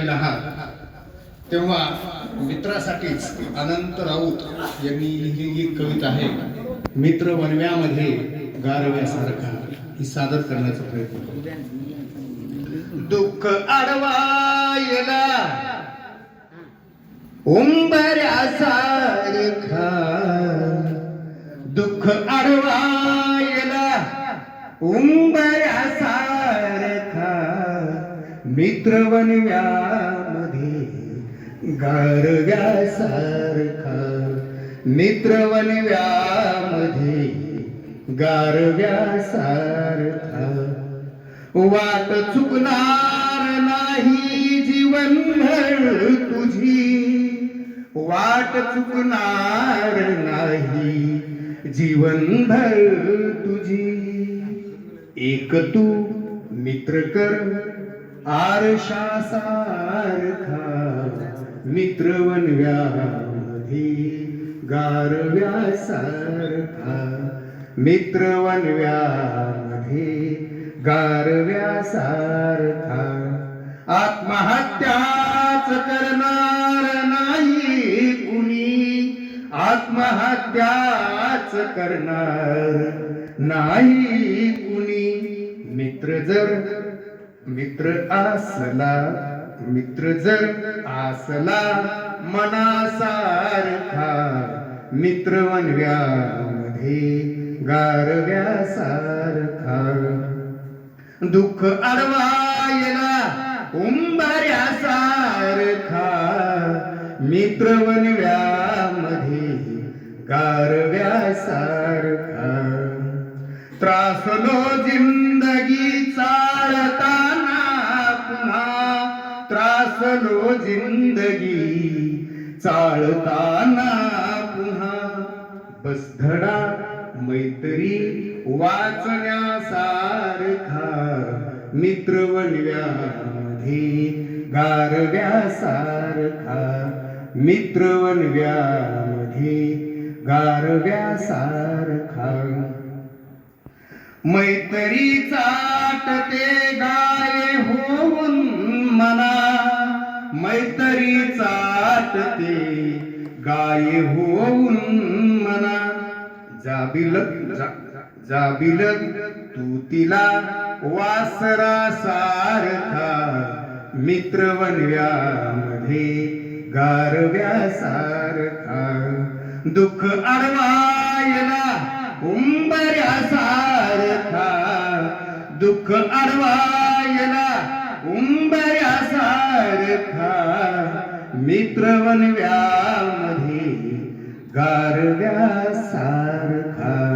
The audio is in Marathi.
आलेला आहात तेव्हा मित्रासाठीच अनंत राऊत यांनी लिहिलेली कविता आहे मित्र वनव्यामध्ये गारव्यासारखा. ही सादर करण्याचा प्रयत्न दुःख अडवायला उंबऱ्यासारखा दुःख अडवायला उंबऱ्यासारखा मित्र वनव्यामध्ये गारव्यासारखा. मित्र वनव्यामध्ये गारव्यासारखा. वाट चुकणार नाही जीवनभर तुझी. वाट चुकणार नाही जीवनभर तुझी. एक तू मित्र कर. आरशासारखा मित्र गारव्यासारखा मित्र वनव्यामध्ये गारव्यासारखा आत्महत्याच करणार नाही कुणी आत्महत्याच करणार नाही कुणी. मित्र जर मित्र आसला मित्र जर आसला मनासारखा मित्र वनव्यामध्ये गारव्यासारखा. दुःख अडवायला उंबऱ्यासारखा मित्र वनव्यामध्ये गारव्यासारखा. त्रासलो जिम त्रासलो जिंदगी चाळताना पुन्हा. बसधडा मैत्री वाचण्यासारखा मित्र वनव्यामध्ये गारव्यासारखा. मित्र वनव्यामध्ये गारव्यासारखा. मैत्री चाटते गाय होऊन मना मैत्री चाटते गाय होऊन मना जाबिल जा- तू तिला वासरा सारखा मित्र वनव्यामध्ये गारव्यासारखा दुःख अडवायला उंबऱ्या सारखा दुःख अडवायला मित्र गारव्या सारखा